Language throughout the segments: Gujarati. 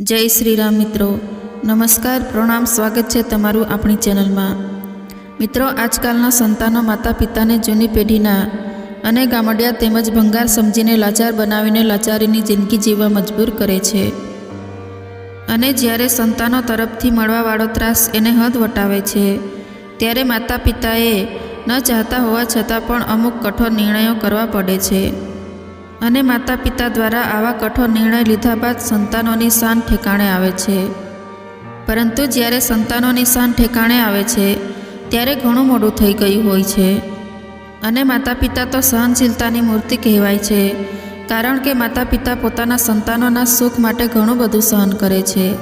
જય શ્રી રામ મિત્રો. નમસ્કાર, પ્રણામ, સ્વાગત છે તમારું આપણી ચેનલમાં. મિત્રો, આજકાલના સંતાનો માતા પિતાને જૂની પેઢીના અને ગામડિયા તેમજ ભંગાર સમજીને લાચાર બનાવીને લાચારીની જિંદગી જીવવા મજબૂર કરે છે. અને જ્યારે સંતાનો તરફથી મળવાવાળો ત્રાસ એને હદ વટાવે છે, ત્યારે માતા પિતાએ ન ચાહતા હોવા છતાં પણ અમુક કઠોર નિર્ણયો કરવા પડે છે. અને માતા પિતા દ્વારા આવા કઠોર નિર્ણય લીધા બાદ સંતાનોની શાન ઠેકાણે આવે છે. પરંતુ જ્યારે સંતાનોની શાન ઠેકાણે આવે છે, ત્યારે ઘણું મોડું થઈ ગયું હોય છે. અને માતા પિતા તો સહનશીલતાની મૂર્તિ કહેવાય છે, કારણ કે માતા પિતા પોતાના સંતાનોના સુખ માટે ઘણું બધું સહન કરે છે.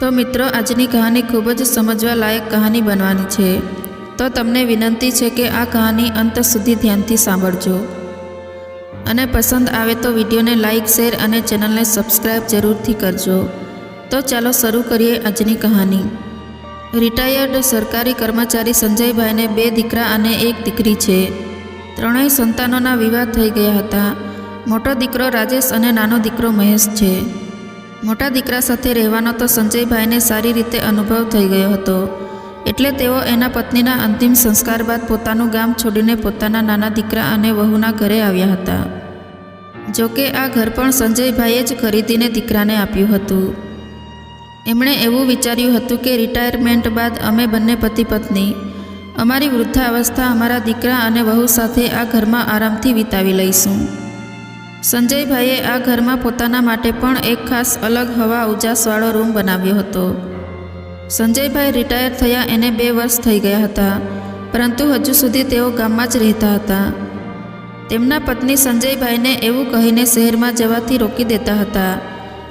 તો મિત્રો, આજની કહાની ખૂબ જ સમજવા લાયક કહાની બનવાની છે. તો તમને વિનંતી છે કે આ કહાની અંત સુધી ધ્યાનથી સાંભળજો. અને પસંદ આવે તો વિડીયોને લાઇક શેર અને ચેનલને સબસ્ક્રાઈબ જરૂરથી કરજો. તો ચાલો શરૂ કરીએ આજની કહાની. રિટાયર્ડ સરકારી કર્મચારી સંજયભાઈને બે દીકરા અને એક દીકરી છે. ત્રણેય સંતાનોના વિવાહ થઈ ગયા હતા. મોટો દીકરો રાજેશ અને નાનો દીકરો મહેશ છે. મોટા દીકરા સાથે રહેવાનો તો સંજયભાઈને સારી રીતે અનુભવ થઈ ગયો હતો. એટલે તેઓ એના પત્નીના અંતિમ સંસ્કાર બાદ પોતાનું ગામ છોડીને પોતાના નાના દીકરા અને વહુના ઘરે આવ્યા હતા. જોકે આ ઘર પણ સંજયભાઈએ જ ખરીદીને દીકરાને આપ્યું હતું. એમણે એવું વિચાર્યું હતું કે રિટાયરમેન્ટ બાદ અમે બંને પતિ પત્ની, અમારી વૃદ્ધાવસ્થા અમારા દીકરા અને વહુ સાથે આ ઘરમાં આરામથી વિતાવી લઈશું. સંજયભાઈએ આ ઘરમાં પોતાના માટે પણ એક ખાસ અલગ હવા ઉજાસવાળો રૂમ બનાવ્યો હતો. સંજયભાઈ રિટાયર થયા એને બે વર્ષ થઈ ગયા હતા. પરંતુ હજુ સુધી તેઓ ગામમાં જ રહેતા હતા. તેમના પત્ની સંજયભાઈને એવું કહીને શહેરમાં જવાથી રોકી દેતા હતા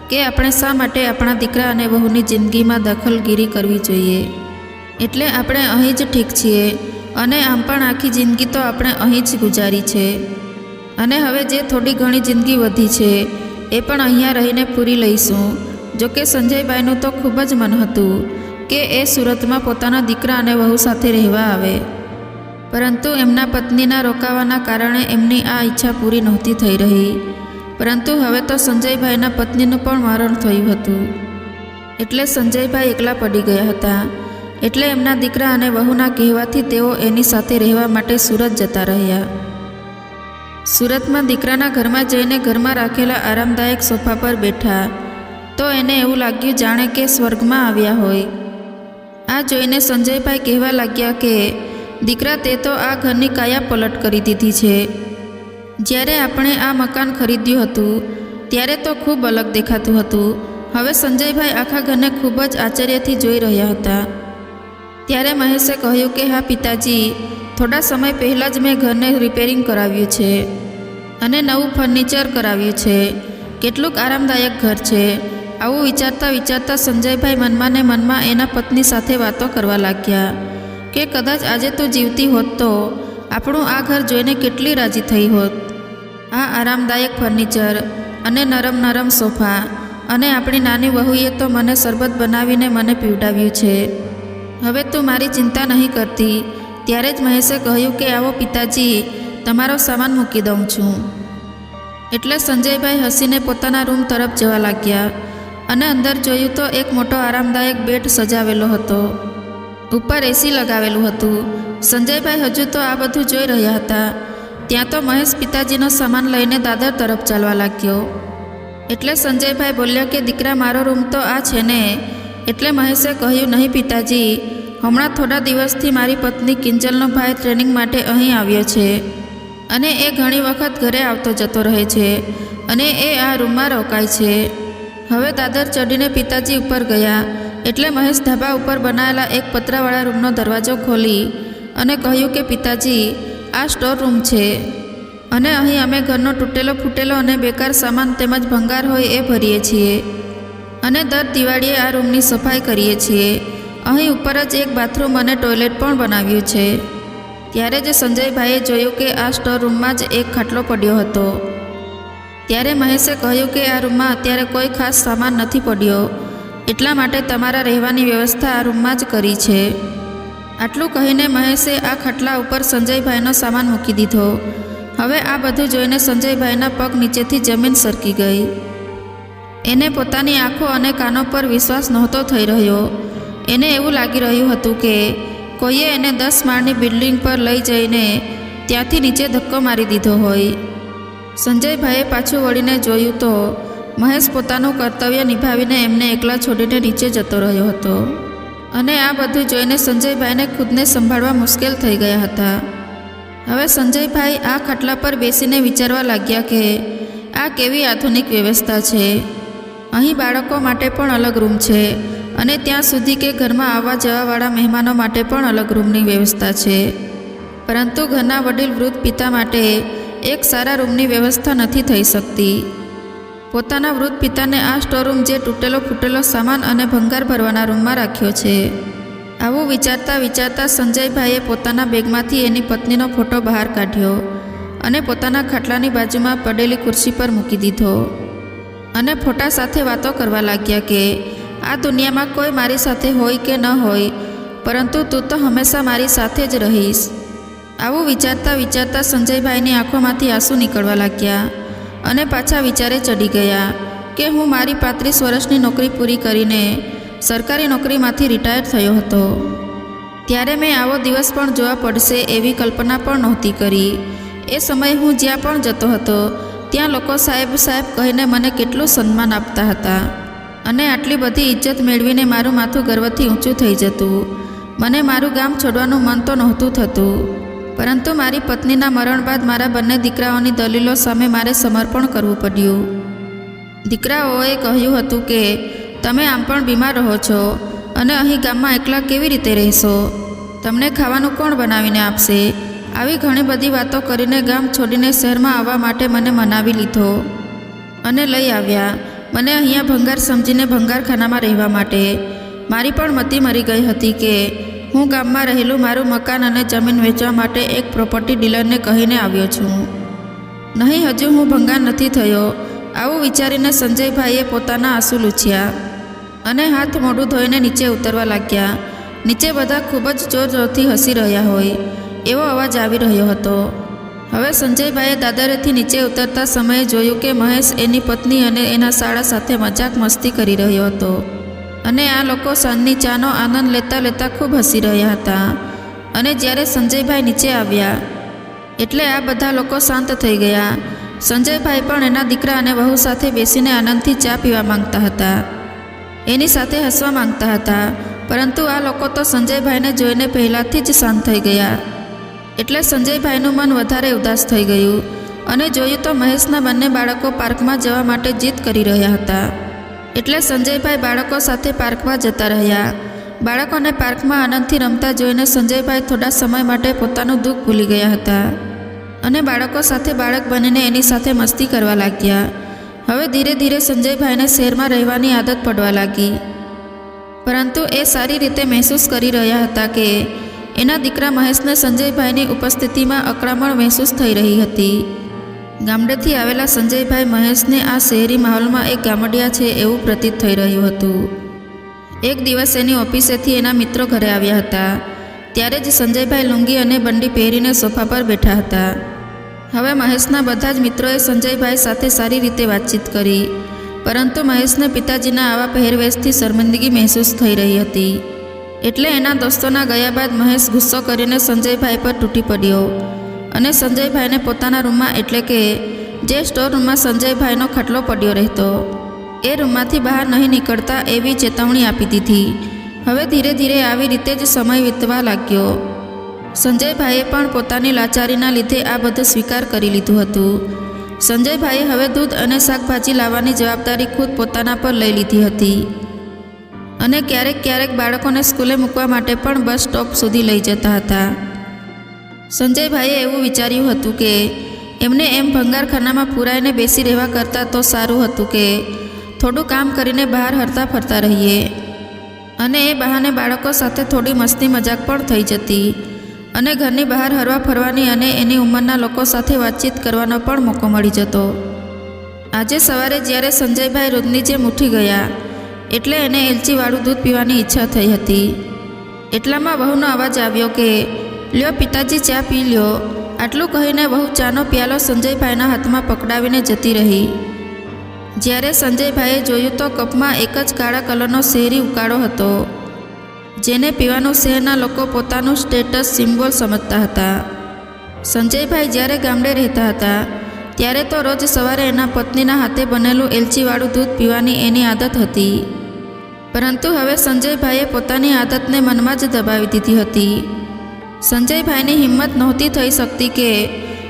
કે આપણે શા માટે આપણા દીકરા અને વહુની જિંદગીમાં દખલગીરી કરવી જોઈએ. એટલે આપણે અહીં જ ઠીક છીએ અને આમ પણ આખી જિંદગી તો આપણે અહીં જ ગુજારી છે. અને હવે જે થોડી ઘણી જિંદગી વધી છે, એ પણ અહીંયા રહીને પૂરી લઈશું. જોકે સંજયભાઈનું તો ખૂબ જ મન હતું કે એ સુરતમાં પોતાના દીકરા અને વહુ સાથે રહેવા આવે. પરંતુ એમના પત્નીના રોકાવાના કારણે એમની આ ઈચ્છા પૂરી નહોતી થઈ રહી. પરંતુ હવે તો સંજયભાઈના પત્નીનું પણ મરણ થયું હતું. એટલે સંજયભાઈ એકલા પડી ગયા હતા. એટલે એમના દીકરા અને વહુના કહેવાથી તેઓ એની સાથે રહેવા માટે સુરત જતા રહ્યા. સુરતમાં દીકરાના ઘરમાં જઈને ઘરમાં રાખેલા આરામદાયક સોફા પર બેઠા. તો એને એવું લાગ્યું જાણે કે સ્વર્ગમાં આવ્યા હોય. આ જોઈને સંજયભાઈ કહેવા લાગ્યા કે, દીકરા, તે તો આ ઘરની કાયા પલટ કરી દીધી છે. જ્યારે આપણે આ મકાન ખરીદ્યું હતું, ત્યારે તો ખૂબ અલગ દેખાતું હતું. હવે સંજયભાઈ આખા ઘરને ખૂબ જ આશ્ચર્યથી જોઈ રહ્યા હતા. ત્યારે મહેશે કહ્યું કે, હા, પિતાજી, થોડા સમય પહેલાં જ મેં ઘરને રિપેરિંગ કરાવ્યું છે અને નવું ફર્નિચર કરાવ્યું છે. કેટલુંક આરામદાયક ઘર છે. આવું વિચારતા વિચારતા સંજયભાઈ મનમાં ને મનમાં એના પત્ની સાથે વાતો કરવા લાગ્યા કે કદાચ આજે તું જીવતી હોત તો આપણું આ ઘર જોઈને કેટલી રાજી થઈ હોત. આ આરામદાયક ફર્નિચર અને નરમ નરમ સોફા અને આપણી નાની વહુએ તો મને શરબત બનાવીને મને પીવડાવ્યું છે. હવે તું મારી ચિંતા નહીં કરતી, ત્યારે જ મહેશે કહ્યું કે આવો પિતાજી, તમારો સામાન મૂકી દઉં છું. એટલે સંજયભાઈ હસીને પોતાના રૂમ તરફ જવા લાગ્યા. અને અંદર જોયું તો એક મોટો આરામદાયક બેડ સજાવેલો હતો. ઉપર એસી લગાવેલું હતું. સંજયભાઈ હજુ તો આ બધું જોઈ રહ્યા હતા. ત્યાં તો મહેશ પિતાજીનો સામાન લઈને દાદર તરફ ચાલવા લાગ્યો. એટલે સંજયભાઈ બોલ્યા કે, દીકરા, મારો રૂમ તો આ છે ને? એટલે મહેશે કહ્યું, નહીં પિતાજી, હમણાં થોડા દિવસથી મારી પત્ની કિંજલનો ભાઈ ટ્રેનિંગ માટે અહીં આવ્યો છે અને એ ઘણી વખત ઘરે આવતો જતો રહે છે અને એ આ રૂમમાં રોકાય છે. હવે દાદર ચડીને પિતાજી ઉપર ગયા. એટલે મહેશ ધાબા ઉપર બનાવેલા એક પતરાવાળા રૂમનો દરવાજો ખોલી અને કહ્યું કે, પિતાજી, આ સ્ટોર રૂમ છે. અને અહીં અમે ઘરનો તૂટેલો, ફૂટેલો અને બેકાર સામાન તેમજ ભંગાર હોય એ ભરીએ છીએ. અને દર દિવાળીએ આ રૂમની સફાઈ કરીએ છીએ. અહીં ઉપર જ એક બાથરૂમ અને ટોયલેટ પણ બનાવ્યું છે. ત્યારે જ સંજયભાઈએ જોયું કે, આ સ્ટોર રૂમમાં જ એક ખાટલો પડ્યો હતો. ત્યારે મહેશે કહ્યું કે આ રૂમમાં અત્યારે કોઈ ખાસ સામાન નથી પડ્યો. એટલા માટે તમારા રહેવાની વ્યવસ્થા આ રૂમમાં જ કરી છે. આટલું કહીને મહેશે આ ખટલા ઉપર સંજયભાઈનો સામાન મૂકી દીધો. હવે આ બધું જોઈને સંજયભાઈના પગ નીચેથી જમીન સરકી ગઈ. એને પોતાની આંખો અને કાનો પર વિશ્વાસ નહોતો થઈ રહ્યો. એને એવું લાગી રહ્યું હતું કે કોઈએ એને દસ માળની બિલ્ડિંગ પર લઈ જઈને ત્યાંથી નીચે ધક્કો મારી દીધો હોય. સંજયભાઈએ પાછું વળીને જોયું તો મહેશ પોતાનું કર્તવ્ય નિભાવીને એમને એકલા છોડીને નીચે જતો રહ્યો હતો. અને આ બધું જોઈને સંજયભાઈને ખુદને સંભાળવા મુશ્કેલ થઈ ગયા હતા. હવે સંજયભાઈ આ ખાટલા પર બેસીને વિચારવા લાગ્યા કે આ કેવી આધુનિક વ્યવસ્થા છે. અહીં બાળકો માટે પણ અલગ રૂમ છે અને ત્યાં સુધી કે ઘરમાં આવવા જવાવાળા મહેમાનો માટે પણ અલગ રૂમની વ્યવસ્થા છે. પરંતુ ઘરના વડીલ વૃદ્ધ પિતા માટે એક સારા રૂમની વ્યવસ્થા નથી થઈ શકતી. પોતાના વૃદ્ધ પિતાને આ સ્ટોરરૂમ જે તૂટેલો ફૂટેલો સામાન અને ભંગાર ભરવાના રૂમમાં રાખ્યો છે. આવું વિચારતા વિચારતા સંજયભાઈએ પોતાના બેગમાંથી એની પત્નીનો ફોટો બહાર કાઢ્યો અને પોતાના ખાટલાની બાજુમાં પડેલી ખુરશી પર મૂકી દીધો. અને ફોટા સાથે વાતો કરવા લાગ્યા કે, આ દુનિયામાં કોઈ મારી સાથે હોય કે ન હોય, પરંતુ તું તો હંમેશા મારી સાથે જ રહીશ. આવું વિચારતા વિચારતા સંજયભાઈની આંખોમાંથી આંસુ નીકળવા લાગ્યા અને પાછા વિચારે ચડી ગયા કે હું મારી પાંત્રીસ વર્ષની નોકરી પૂરી કરીને સરકારી નોકરીમાંથી રિટાયર થયો હતો. ત્યારે મેં આવો દિવસ પણ જોવા પડશે એવી કલ્પના પણ નહોતી કરી. એ સમયે હું જ્યાં પણ જતો હતો, ત્યાં લોકો સાહેબ સાહેબ કહીને મને કેટલું સન્માન આપતા હતા અને આટલી બધી ઇજ્જત મેળવીને મારું માથું ગર્વથી ઊંચું થઈ જતું. મને મારું ગામ છોડવાનું મન તો નહોતું થતું. પરંતુ મારી પત્નીના મરણ બાદ મારા બંને દીકરાઓની દલીલો સામે મારે સમર્પણ કરવું પડ્યું. દીકરાઓએ કહ્યું હતું કે, તમે આમ પણ બીમાર રહો છો અને અહીં ગામમાં એકલા કેવી રીતે રહેશો? તમને ખાવાનું કોણ બનાવીને આપશે? આવી ઘણી બધી વાતો કરીને ગામ છોડીને શહેરમાં આવવા માટે મને મનાવી લીધો અને લઈ આવ્યા. મને અહીંયા ભંગાર સમજીને ભંગારખાનામાં રહેવા માટે. મારી પણ મતી મરી ગઈ હતી કે હું ગામમાં રહેલું મારું મકાન અને જમીન વેચવા માટે એક પ્રોપર્ટી ડીલરને કહીને આવ્યો છું. નહીં, હજુ હું ભંગાર નથી થયો. આવું વિચારીને સંજયભાઈએ પોતાના આંસુ લૂછ્યા અને હાથ મોઢું ધોઈને નીચે ઉતરવા લાગ્યા. નીચે બધા ખૂબ જ જોર જોરથી હસી રહ્યા હોય એવો અવાજ આવી રહ્યો હતો. હવે સંજયભાઈએ દાદરેથી નીચે ઉતરતા સમયે જોયું કે મહેશ એની પત્ની અને એના શાળા સાથે મજાક મસ્તી કરી રહ્યો હતો. અને આ લોકો સાંજની ચાનો આનંદ લેતા લેતા ખૂબ હસી રહ્યા હતા. અને જ્યારે સંજયભાઈ નીચે આવ્યા, એટલે આ બધા લોકો શાંત થઈ ગયા. સંજયભાઈ પણ એના દીકરા અને વહુ સાથે બેસીને આનંદથી ચા પીવા માંગતા હતા. એની સાથે હસવા માંગતા હતા, પરંતુ આ લોકો તો સંજયભાઈને જોઈને પહેલાંથી જ શાંત થઈ ગયા. એટલે સંજયભાઈનું મન વધારે ઉદાસ થઈ ગયું. અને જોયું તો મહેશના બંને બાળકો પાર્કમાં જવા માટે જીદ કરી રહ્યા હતા. એટલે સંજયભાઈ બાળકો સાથે પાર્કમાં જતા રહ્યા. બાળકોને પાર્કમાં આનંદથી રમતા જોઈને સંજયભાઈ થોડા સમય માટે પોતાનું દુઃખ ભૂલી ગયા હતા. અને બાળકો સાથે બાળક બનીને એની સાથે મસ્તી કરવા લાગ્યા. હવે ધીરે ધીરે સંજયભાઈને શહેરમાં રહેવાની આદત પડવા લાગી. પરંતુ એ સારી રીતે મહેસૂસ કરી રહ્યા હતા કે એના દીકરા મહેશને સંજયભાઈની ઉપસ્થિતિમાં અકળામણ મહેસૂસ થઈ રહી હતી. ગામડેથી આવેલા સંજયભાઈ મહેશને આ શહેરી માહોલમાં એક ગામડિયા છે એવું પ્રતીત થઈ રહ્યું હતું. એક દિવસ એની ઓફિસેથી એના મિત્રો ઘરે આવ્યા હતા. ત્યારે જ સંજયભાઈ લુંગી અને બંડી પહેરીને સોફા પર બેઠા હતા. હવે મહેશના બધા જ મિત્રોએ સંજયભાઈ સાથે સારી રીતે વાતચીત કરી. પરંતુ મહેશને પિતાજીના આવા પહેરવેશથી શર્મિંદગી મહેસૂસ થઈ રહી હતી. એટલે એના દોસ્તોના ગયા બાદ મહેશ ગુસ્સો કરીને સંજયભાઈ પર તૂટી પડ્યો. અને સંજયભાઈને પોતાના રૂમમાં એટલે કે જે સ્ટોર રૂમમાં સંજયભાઈનો ખટલો પડ્યો રહેતો. એ રૂમમાંથી બહાર નહીં નીકળતા એવી ચેતવણી આપી દીધી. હવે ધીરે ધીરે આવી રીતે જ સમય વીતવા લાગ્યો. સંજયભાઈએ પણ પોતાની લાચારીના લીધે આ બધું સ્વીકાર કરી લીધું હતું. સંજયભાઈએ હવે દૂધ અને શાકભાજી લાવવાની જવાબદારી ખુદ પોતાના પર લઈ લીધી હતી. અને ક્યારેક ક્યારેક બાળકોને સ્કૂલે મૂકવા માટે પણ બસ સ્ટોપ સુધી લઈ જતા હતા. સંજયભાઈએ એવું વિચાર્યું હતું કે, એમને એમ ભંગારખાનામાં પુરાઈને બેસી રહેવા કરતાં તો સારું હતું કે, થોડું કામ કરીને બહાર હરતા ફરતા રહીએ. અને એ બહાને બાળકો સાથે થોડી મસ્તી મજાક પણ થઈ જતી અને ઘરની બહાર હરવા ફરવાની અને એની ઉંમરના લોકો સાથે વાતચીત કરવાનો પણ મોકો મળી જતો. આજે સવારે જ્યારે સંજયભાઈ રોજની જેમ ઉઠી ગયા, એટલે એને એલચીવાળું દૂધ પીવાની ઈચ્છા થઈ હતી. એટલામાં વહુનો અવાજ આવ્યો કે લ્યો પિતાજી ચા પી લ્યો. આટલું કહીને બહુ ચાનો પ્યાલો સંજયભાઈના હાથમાં પકડાવીને જતી રહી. જ્યારે સંજયભાઈએ જોયું તો કપમાં એક જ કાળા કલરનો શહેરી ઉકાળો હતો, જેને પીવાનું શહેરના લોકો પોતાનું સ્ટેટસ સિમ્બોલ સમજતા હતા. સંજયભાઈ જ્યારે ગામડે રહેતા હતા, ત્યારે તો રોજ સવારે એના પત્નીના હાથે બનેલું એલચીવાળું દૂધ પીવાની એની આદત હતી. પરંતુ હવે સંજયભાઈએ પોતાની આદતને મનમાં જ દબાવી દીધી હતી. સંજયભાઈની હિંમત નહોતી થઈ શકતી કે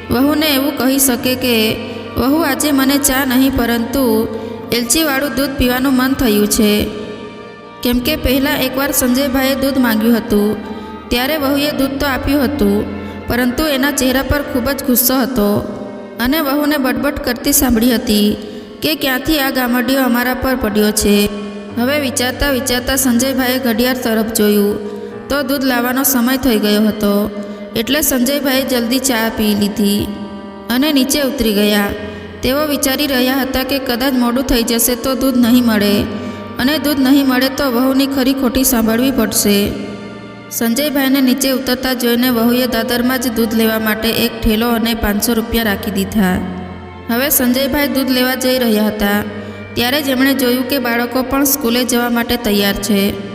વહુને એવું કહી શકે કે, વહુ, આજે મને ચા નહીં, પરંતુ એલચીવાળું દૂધ પીવાનું મન થયું છે. કેમ કે પહેલાં એકવાર સંજયભાઈએ દૂધ માંગ્યું હતું. ત્યારે વહુએ દૂધ તો આપ્યું હતું, પરંતુ એના ચહેરા પર ખૂબ જ ગુસ્સો હતો અને વહુને બટબટ કરતી સાંભળી હતી કે ક્યાંથી આ ગામડીઓ અમારા પર પડ્યો છે. હવે વિચારતા વિચારતા સંજયભાઈએ ઘડિયાળ તરફ જોયું. તો દૂધ લાવવાનો સમય થઈ ગયો હતો. એટલે સંજયભાઈએ જલ્દી ચા પી લીધી અને નીચે ઉતરી ગયા. તેઓ વિચારી રહ્યા હતા કે કદાચ મોડું થઈ જશે તો દૂધ નહીં મળે. અને દૂધ નહીં મળે તો વહુની ખરી ખોટી સાંભળવી પડશે. સંજયભાઈને નીચે ઉતરતા જોઈને વહુએ દાદરમાં જ દૂધ લેવા માટે એક ઠેલો અને પાંચસો રૂપિયા રાખી દીધા. હવે સંજયભાઈ દૂધ લેવા જઈ રહ્યા હતા. ત્યારે જ એમણે જોયું કે બાળકો પણ સ્કૂલે જવા માટે તૈયાર છે.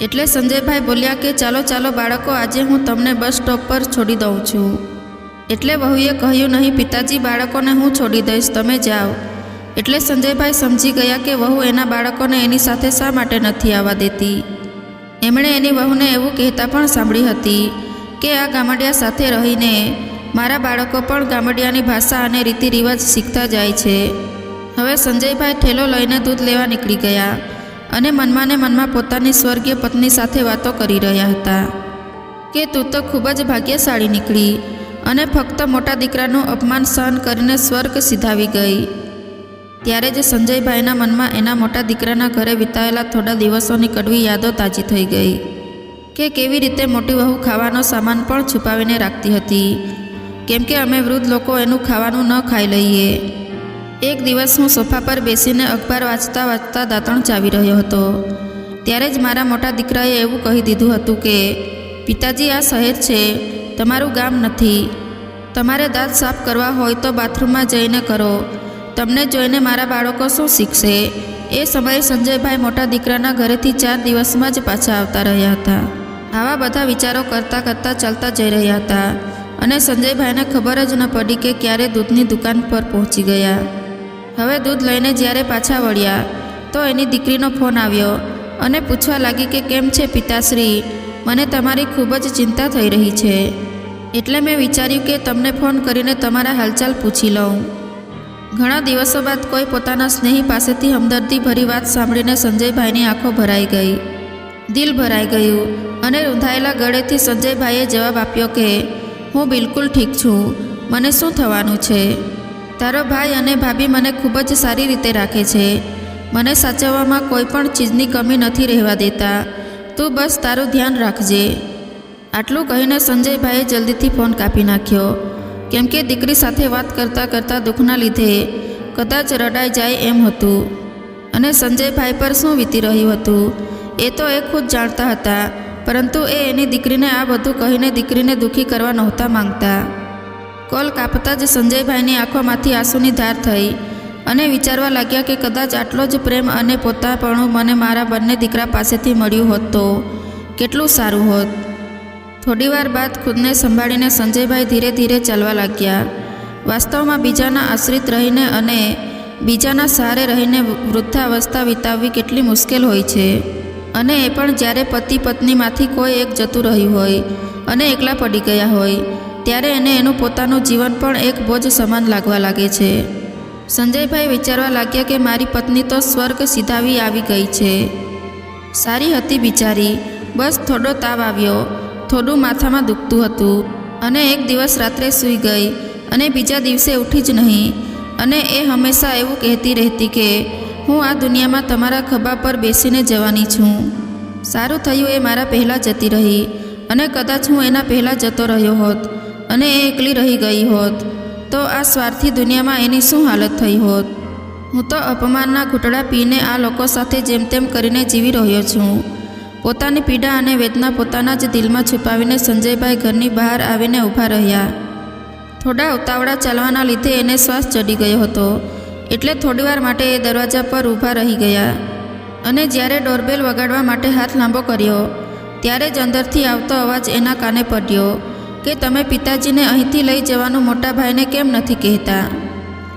એટલે સંજયભાઈ બોલ્યા કે, ચાલો ચાલો બાળકો, આજે હું તમને બસ સ્ટોપ પર છોડી દઉં છું. એટલે વહુએ કહ્યું, નહીં, પિતાજી, બાળકોને હું છોડી દઈશ, તમે જાઓ. એટલે સંજયભાઈ સમજી ગયા કે વહુ એના બાળકોને એની સાથે શા માટે નથી આવવા દેતી. એમણે એની વહુને એવું કહેતા પણ સાંભળી હતી કે, આ ગામડિયા સાથે રહીને મારા બાળકો પણ ગામડિયાની ભાષા અને રીતિ રિવાજ શીખતા જાય છે. હવે સંજયભાઈ ઠેલો લઈને દૂધ લેવા નીકળી ગયા. અને મનમાંને મનમાં પોતાની સ્વર્ગીય પત્ની સાથે વાતો કરી રહ્યા હતા કે તું તો ખૂબ જ ભાગ્યશાળી નીકળી અને ફક્ત મોટા દીકરાનું અપમાન સહન કરીને સ્વર્ગ સીધાવી ગઈ. ત્યારે જ સંજયભાઈના મનમાં એના મોટા દીકરાના ઘરે વિતાવેલા થોડા દિવસોની કડવી યાદો તાજી થઈ ગઈ કે કેવી રીતે મોટી વહુ ખાવાનો સામાન પણ છુપાવીને રાખતી હતી. કેમ કે અમે વૃદ્ધ લોકો એનું ખાવાનું ન ખાઈ લઈએ. એક દિવસ હું સોફા પર બેસીને અખબાર વાંચતા વાંચતા દાંતણ ચાવી રહ્યો હતો. ત્યારે જ મારા મોટા દીકરાએ એવું કહી દીધું હતું કે, પિતાજી, આ શહેર છે. તમારું ગામ નથી. તમારે દાંત સાફ કરવા હોય તો બાથરૂમમાં જઈને કરો. તમને જોઈને મારા બાળકો શું શીખશે? એ સમયે સંજયભાઈ મોટા દીકરાના ઘરેથી ચાર દિવસમાં જ પાછા આવતા રહ્યા હતા. આવા બધા વિચારો કરતાં કરતાં ચાલતા જઈ રહ્યા હતા અને સંજયભાઈને ખબર જ ન પડી કે ક્યારે દૂધની દુકાન પર પહોંચી ગયા. હવે દૂધ લઈને જ્યારે પાછા વળ્યા, તો એની દીકરીનો ફોન આવ્યો અને પૂછવા લાગી કે કેમ છે પિતાશ્રી, મને તમારી ખૂબ જ ચિંતા થઈ રહી છે. એટલે મેં વિચાર્યું કે તમને ફોન કરીને તમારા હાલચાલ પૂછી લઉં. ઘણા દિવસો બાદ કોઈ પોતાના સ્નેહી પાસેથી હમદર્દી ભરી વાત સાંભળીને સંજયભાઈની આંખો ભરાઈ ગઈ. દિલ ભરાઈ ગયું અને રૂંધાયેલા ગળેથી સંજયભાઈએ જવાબ આપ્યો કે, હું બિલકુલ ઠીક છું. મને શું થવાનું છે? તારો ભાઈ અને ભાભી મને ખૂબ જ સારી રીતે રાખે છે. મને સાચવવામાં કોઈ પણ ચીજની કમી નથી રહેવા દેતા. તું બસ તારું ધ્યાન રાખજે. આટલું કહીને સંજયભાઈએ જલ્દીથી ફોન કાપી નાખ્યો. કેમ કે દીકરી સાથે વાત કરતાં કરતાં દુઃખના લીધે કદાચ રડાઈ જાય એમ હતું. અને સંજયભાઈ પર શું વીતી રહ્યું હતું? એ તો એ ખુદ જાણતા હતા, પરંતુ એ એની દીકરીને આ બધું કહીને દીકરીને દુઃખી કરવા નહોતા માંગતા. કોલ કાપતા જ સંજયભાઈની આંખોમાંથી આંસુની ધાર થઈ અને વિચારવા લાગ્યા કે કદાચ આટલો જ પ્રેમ અને પોતાપણું મને મારા બંને દીકરા પાસેથી મળ્યું હોત તો કેટલું સારું હોત. થોડીવાર બાદ ખુદને સંભાળીને સંજયભાઈ ધીરે ધીરે ચાલવા લાગ્યા. વાસ્તવમાં બીજાના આશ્રિત રહીને અને બીજાના સહારે રહીને વૃદ્ધાવસ્થા વિતાવવી કેટલી મુશ્કેલ હોય છે. અને એ પણ જ્યારે પતિ પત્નીમાંથી કોઈ એક જતું રહ્યું હોય અને એકલા પડી ગયા હોય. ત્યારે એને એનું પોતાનું જીવન પણ એક બોજ સમાન લાગવા લાગે છે. સંજયભાઈ વિચારવા લાગ્યા કે મારી પત્ની તો સ્વર્ગ સીધાવી આવી ગઈ છે. સારી હતી બિચારી. બસ થોડો તાવ આવ્યો. થોડું માથામાં દુખતું હતું. અને એક દિવસ રાત્રે સૂઈ ગઈ. અને બીજા દિવસે ઉઠી જ નહીં. અને એ હંમેશા એવું કહેતી રહેતી કે, હું આ દુનિયામાં તમારા ખભા પર બેસીને જવાની છું. સારું થયું એ મારા પહેલાં જતી રહી. અને કદાચ હું એના પહેલાં જતો રહ્યો હોત. અને એ એકલી રહી ગઈ હોત, તો આ સ્વાર્થી દુનિયામાં એની શું હાલત થઈ હોત? હું તો અપમાનના ઘૂંટડા પીને આ લોકો સાથે જેમ તેમ કરીને જીવી રહ્યો છું. પોતાની પીડા અને વેદના પોતાના જ દિલમાં છુપાવીને સંજયભાઈ ઘરની બહાર આવીને ઊભા રહ્યા. થોડા ઉતાવળા ચાલવાના લીધે એને શ્વાસ ચડી ગયો હતો, એટલે થોડીવાર માટે એ દરવાજા પર ઊભા રહી ગયા. અને જ્યારે ડોરબેલ વગાડવા માટે હાથ લાંબો કર્યો, ત્યારે જ અંદરથી આવતો અવાજ એના કાને પડ્યો. કે તમે પિતાજીને અહીંથી લઈ જવાનું મોટા ભાઈને કેમ નથી કહેતા?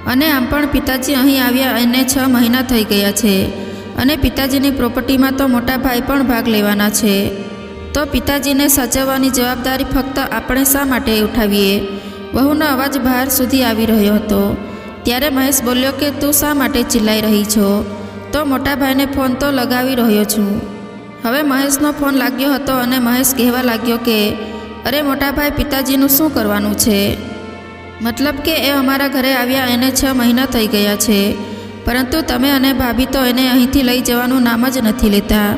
અને આમ પણ પિતાજી અહીં આવ્યા એને છ મહિના થઈ ગયા છે અને પિતાજીની પ્રોપર્ટીમાં તો મોટા ભાઈ પણ ભાગ લેવાના છે. તો પિતાજીને સાચવવાની જવાબદારી ફક્ત આપણે શા માટે ઉઠાવીએ? વહુનો અવાજ બહાર સુધી આવી રહ્યો હતો. ત્યારે મહેશ બોલ્યો કે, તું શા માટે ચિલ્લાઈ રહી છો? તો મોટા ભાઈને ફોન તો લગાવી રહ્યો છું. હવે મહેશનો ફોન લાગ્યો હતો અને મહેશ કહેવા લાગ્યો કે અરે મોટાભાઈ, પિતાજીનું શું કરવાનું છે? મતલબ કે એ અમારા ઘરે આવ્યા, એને છ મહિના થઈ ગયા છે. પરંતુ તમે અને ભાભી તો એને અહીંથી લઈ જવાનું નામ જ નથી લેતા.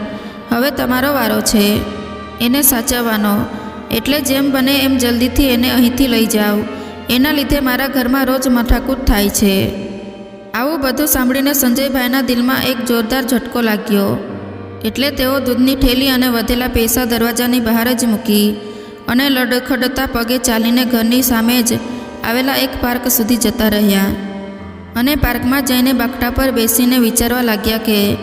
હવે તમારો વારો છે. એને સાચવવાનો. એટલે જેમ બને એમ જલ્દીથી એને અહીંથી લઈ જાઓ. એના લીધે મારા ઘરમાં રોજ મઠાકૂટ થાય છે. આવું બધું સાંભળીને સંજયભાઈના દિલમાં એક જોરદાર ઝટકો લાગ્યો. એટલે તેઓ દૂધની ઠેલી અને વધેલા પૈસા દરવાજાની બહાર જ મૂકી. અને લડખડતા પગે ચાલીને ઘરની સામે જ આવેલા એક પાર્ક સુધી જતા રહ્યા. અને પાર્કમાં જઈને બાકડા પર બેસીને વિચારવા લાગ્યા કે,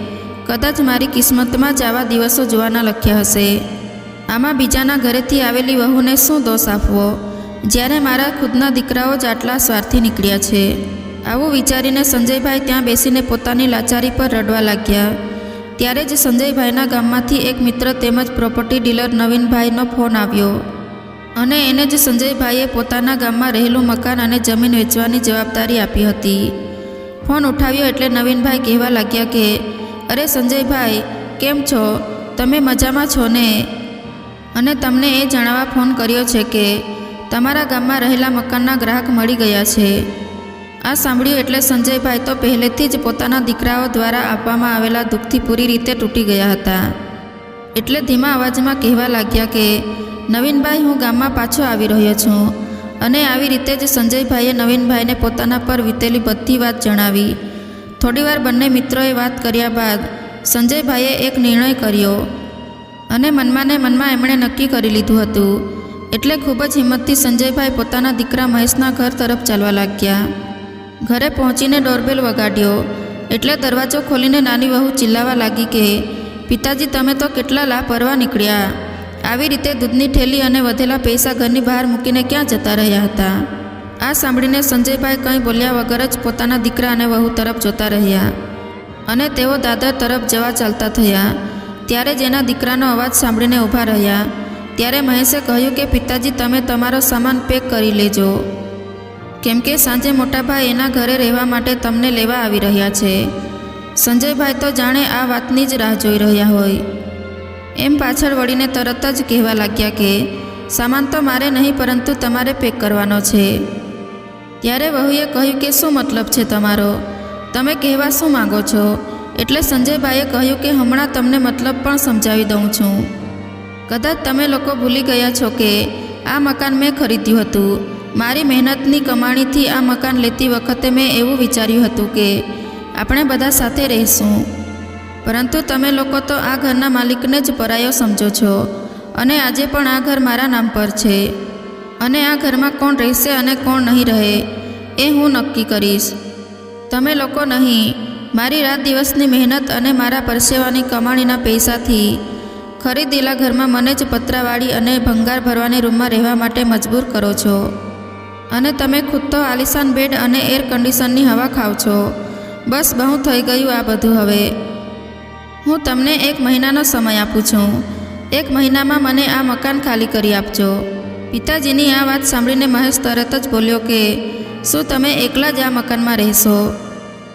કદાચ મારી કિસ્મતમાં જ આવા દિવસો જોવાના લખ્યા હશે. આમાં બીજાના ઘરેથી આવેલી વહુને શું દોષ આપવો? જ્યારે મારા ખુદના દીકરાઓ જ આટલા સ્વાર્થી નીકળ્યા છે. આવું વિચારીને સંજયભાઈ ત્યાં બેસીને પોતાની લાચારી પર રડવા લાગ્યા. ત્યારે જ સંજયભાઈના ગામમાંથી એક મિત્ર તેમજ પ્રોપર્ટી ડીલર નવીનભાઈનો ફોન આવ્યો. અને એને જ સંજયભાઈએ પોતાના ગામમાં રહેલું મકાન અને જમીન વેચવાની જવાબદારી આપી હતી. ફોન ઉઠાવ્યો એટલે નવીનભાઈ કહેવા લાગ્યા કે, અરે સંજયભાઈ, કેમ છો? તમે મજામાં છો ને? અને તમને એ જણાવવા ફોન કર્યો છે કે, તમારા ગામમાં રહેલા મકાનના ગ્રાહક મળી ગયા છે. આ સાંભળ્યું એટલે સંજયભાઈ તો પહેલેથી જ પોતાના દીકરાઓ દ્વારા આપવામાં આવેલા દુઃખથી પૂરી રીતે તૂટી ગયા હતા. એટલે ધીમા અવાજમાં કહેવા લાગ્યા કે નવીનભાઈ, હું ગામમાં પાછો આવી રહ્યો છું અને આવી રીતે જ સંજયભાઈએ નવીનભાઈને પોતાના પર વીતેલી બધી વાત જણાવી. થોડીવાર બંને મિત્રોએ વાત કર્યા બાદ સંજયભાઈએ એક નિર્ણય કર્યો અને મનમાંને મનમાં એમણે નક્કી કરી લીધું હતું. એટલે ખૂબ જ હિંમતથી સંજયભાઈ પોતાના દીકરા મહેશના ઘર તરફ ચાલવા લાગ્યા. ઘરે પહોંચીને ડોરબેલ વગાડ્યો. એટલે દરવાજો ખોલીને નાની વહુ ચિલ્લાવા લાગી કે, પિતાજી, તમે તો કેટલા લાપરવા નીકળ્યા. આવી રીતે દૂધની ઠેલી અને વધેલા પૈસા ઘરની બહાર મૂકીને ક્યાં જતા રહ્યા હતા? આ સાંભળીને સંજયભાઈ કંઈ બોલ્યા વગર જ પોતાના દીકરા અને વહુ તરફ જોતા રહ્યા અને તેઓ દાદર તરફ જવા ચાલતા થયા. ત્યારે જ એના દીકરાનો અવાજ સાંભળીને ઊભા રહ્યા. ત્યારે મહેશે કહ્યું કે, પિતાજી, તમે તમારો સામાન પેક કરી લેજો. કેમ કે સાંજે મોટાભાઈ એના ઘરે રહેવા માટે તમને લેવા આવી રહ્યા છે. સંજયભાઈ તો જાણે આ વાતની જ રાહ જોઈ રહ્યા હોય. એમ પાછળ વળીને તરત જ કહેવા લાગ્યા કે, સામાન તો મારે નહીં, પરંતુ તમારે પેક કરવાનો છે. ત્યારે વહુએ કહ્યું કે, શું મતલબ છે તમારો? તમે કહેવા શું માગો છો? એટલે સંજયભાઈએ કહ્યું કે, હમણાં તમને મતલબ પણ સમજાવી દઉં છું. કદાચ તમે લોકો ભૂલી ગયા છો કે, આ મકાન મેં ખરીદ્યું હતું. મારી મહેનતની કમાણીથી આ મકાન લેતી વખતે મેં એવું વિચાર્યું હતું કે, આપણે બધા સાથે રહીશું. પરંતુ તમે લોકો તો આ ઘરના માલિકને જ પરાયો સમજો છો. અને આજે પણ આ ઘર મારા નામ પર છે. અને આ ઘરમાં કોણ રહેશે અને કોણ નહીં રહે, એ હું નક્કી કરીશ. તમે લોકો નહીં, મારી રાત દિવસની મહેનત અને મારા પરસેવાની કમાણીના પૈસાથી ખરીદેલા ઘરમાં મને જ પતરાવાળી અને ભંગાર ભરવાની રૂમમાં રહેવા માટે મજબૂર કરો છો. અને તમે ખુદ તો આલિશાન બેડ અને એર કન્ડિશનની હવા ખાવ છો. બસ બહુ થઈ ગયું આ બધું હવે. હું તમને એક મહિનાનો સમય આપું છું. એક મહિનામાં મને આ મકાન ખાલી કરી આપજો. પિતાજીની આ વાત સાંભળીને મહેશ તરત જ બોલ્યો કે, શું તમે એકલા જ આ મકાનમાં રહેશો?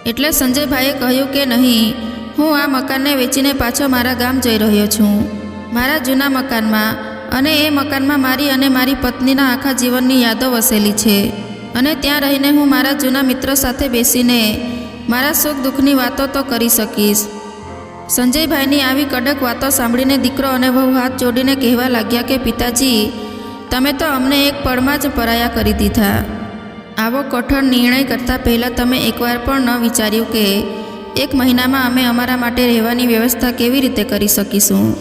એટલે સંજયભાઈએ કહ્યું કે, નહીં, હું આ મકાનને વેચીને પાછો મારા ગામ જઈ રહ્યો છું. મારા જૂના મકાનમાં અને એ મકાનમાં મારી અને મારી પત્નીના આખા જીવનની યાદો વસેલી છે. અને ત્યાં રહીને હું મારા જૂના મિત્રો સાથે બેસીને મારા સુખ દુઃખની વાતો તો કરી શકીશ. સંજયભાઈની આવી કડક વાતો સાંભળીને દીકરો અને વહુ હાથ જોડીને કહેવા લાગ્યા કે, પિતાજી, તમે તો અમને એક પળમાં જ પરાયા કરી દીધા. આવો કઠોર નિર્ણય કરતાં પહેલાં તમે એકવાર પણ ન વિચાર્યું કે, એક મહિનામાં અમે અમારા માટે રહેવાની વ્યવસ્થા કેવી રીતે કરી શકીશું.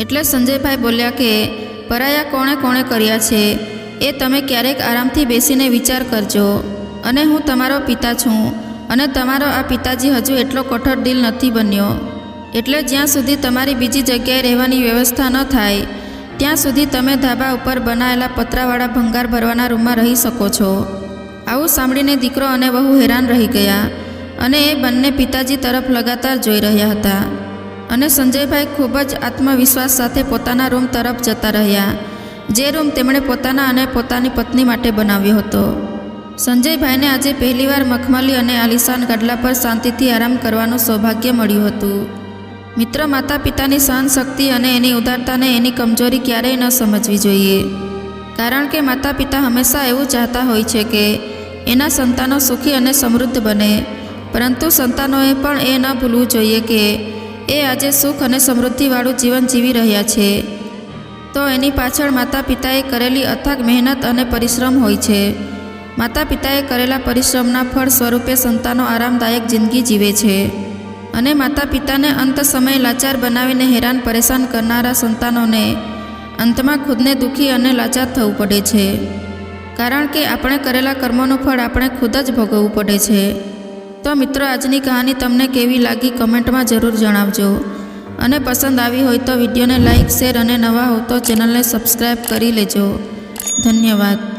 એટલે સંજયભાઈ બોલ્યા કે, પરાયા કોણે કોણે કર્યા છે? એ તમે ક્યારેક આરામથી બેસીને વિચાર કરજો. અને હું તમારો પિતા છું. અને તમારો આ પિતાજી હજુ એટલો કઠોર દિલ નથી બન્યો. એટલે જ્યાં સુધી તમારી બીજી જગ્યાએ રહેવાની વ્યવસ્થા ન થાય, ત્યાં સુધી તમે ધાબા ઉપર બનાવેલા પતરાવાળા ભંગાર ભરવાના રૂમમાં રહી શકો છો. આવું સાંભળીને દીકરો અને બહુ હેરાન રહી ગયા અને એ બંને પિતાજી તરફ લગાતાર જોઈ રહ્યા હતા. અને સંજયભાઈ ખૂબ જ આત્મવિશ્વાસ સાથે પોતાના રૂમ તરફ જતા રહ્યા, જે રૂમ તેમણે પોતાના અને પોતાની પત્ની માટે બનાવ્યો હતો. સંજયભાઈને આજે પહેલીવાર મખમલી અને આલિશાન ગઢલા પર શાંતિથી આરામ કરવાનું સૌભાગ્ય મળ્યું હતું. મિત્ર માતા પિતાની સહનશક્તિ અને એની ઉદારતાને એની કમજોરી ક્યારેય ન સમજવી જોઈએ. કારણ કે માતા પિતા હંમેશા એવું ચાહતા હોય છે કે એના સંતાનો સુખી અને સમૃદ્ધ બને. પરંતુ સંતાનોએ પણ એ ન ભૂલવું જોઈએ કે એ આજે સુખ અને સમૃદ્ધિવાળું જીવન જીવી રહ્યા છે. તો એની પાછળ માતા પિતાએ કરેલી અથાગ મહેનત અને પરિશ્રમ હોય છે. માતા પિતાએ કરેલા પરિશ્રમના ફળ સ્વરૂપે સંતાનો આરામદાયક જિંદગી જીવે છે. અને માતા પિતાને અંત સમયે લાચાર બનાવીને હેરાન પરેશાન કરનારા સંતાનોને અંતમાં ખુદને દુઃખી અને લાચાર થવું પડે છે. કારણ કે આપણે કરેલા કર્મોનું ફળ આપણે ખુદ જ ભોગવવું પડે છે. તો મિત્રો, આજની કહાની તમને કેવી લાગી કમેન્ટમાં જરૂર જણાવજો. અને પસંદ આવી હોય તો વિડીયોને લાઇક શેર અને નવા હો તો ચેનલને સબસ્ક્રાઈબ કરી લેજો. ધન્યવાદ.